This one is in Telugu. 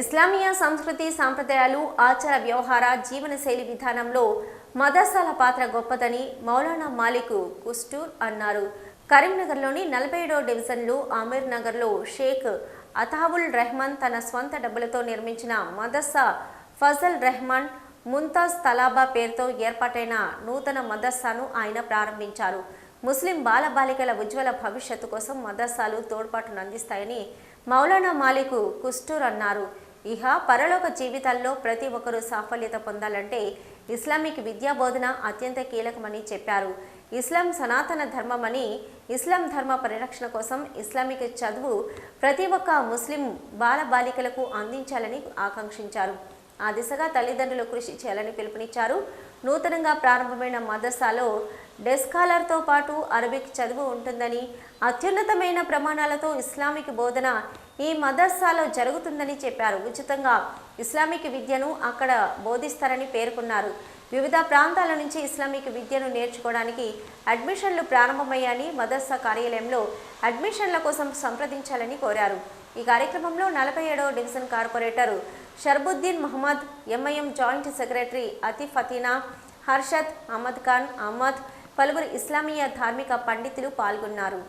ఇస్లామియా సంస్కృతి సాంప్రదాయాలు ఆచార వ్యవహార జీవనశైలి విధానంలో మదర్సాల పాత్ర గొప్పదని మౌలానా మాలిక్ కుస్టూర్ అన్నారు. కరీంనగర్లోని నలభై ఏడో డివిజన్లో ఆమీర్ నగర్లో షేక్ అతావుల్ రెహమాన్ తన స్వంత డబ్బులతో నిర్మించిన మదర్సా ఫజల్ రెహమాన్ ముంతాజ్ తలాబా పేరుతో ఏర్పాటైన నూతన మదర్సాను ఆయన ప్రారంభించారు. ముస్లిం బాలబాలికల ఉజ్వల భవిష్యత్తు కోసం మదర్సాలు తోడ్పాటును అందిస్తాయని మౌలానా మాలిక్ కుస్టూర్ అన్నారు. ఇహ పరలోక జీవితాల్లో ప్రతి ఒక్కరూ సాఫల్యత పొందాలంటే ఇస్లామిక్ విద్యా బోధన అత్యంత కీలకమని చెప్పారు. ఇస్లాం సనాతన ధర్మమని ఇస్లాం ధర్మ పరిరక్షణ కోసం ఇస్లామిక్ చదువు ప్రతి ఒక్క ముస్లిం బాలబాలికలకు అందించాలని ఆకాంక్షించారు. ఆ దిశగా తల్లిదండ్రులు కృషి చేయాలని పిలుపునిచ్చారు. నూతనంగా ప్రారంభమైన మదర్సాలో డెస్కాలర్తో పాటు అరబిక్ చదువు ఉంటుందని అత్యున్నతమైన ప్రమాణాలతో ఇస్లామిక్ బోధన ఈ మదర్సాలో జరుగుతుందని చెప్పారు. ఉచితంగా ఇస్లామిక్ విద్యను అక్కడ బోధిస్తారని పేర్కొన్నారు. వివిధ ప్రాంతాల నుంచి ఇస్లామిక్ విద్యను నేర్చుకోవడానికి అడ్మిషన్లు ప్రారంభమయ్యాయని మదర్సా కార్యాలయంలో అడ్మిషన్ల కోసం సంప్రదించాలని కోరారు. ఈ కార్యక్రమంలో నలభై ఏడవ division corporator Sharbuddin Mohammed MIM joint secretary Atif Fatina Harshad Ahmed Khan Ahmed పలువురు ఇస్లామీయ ధార్మిక పండితులు పాల్గొన్నారు.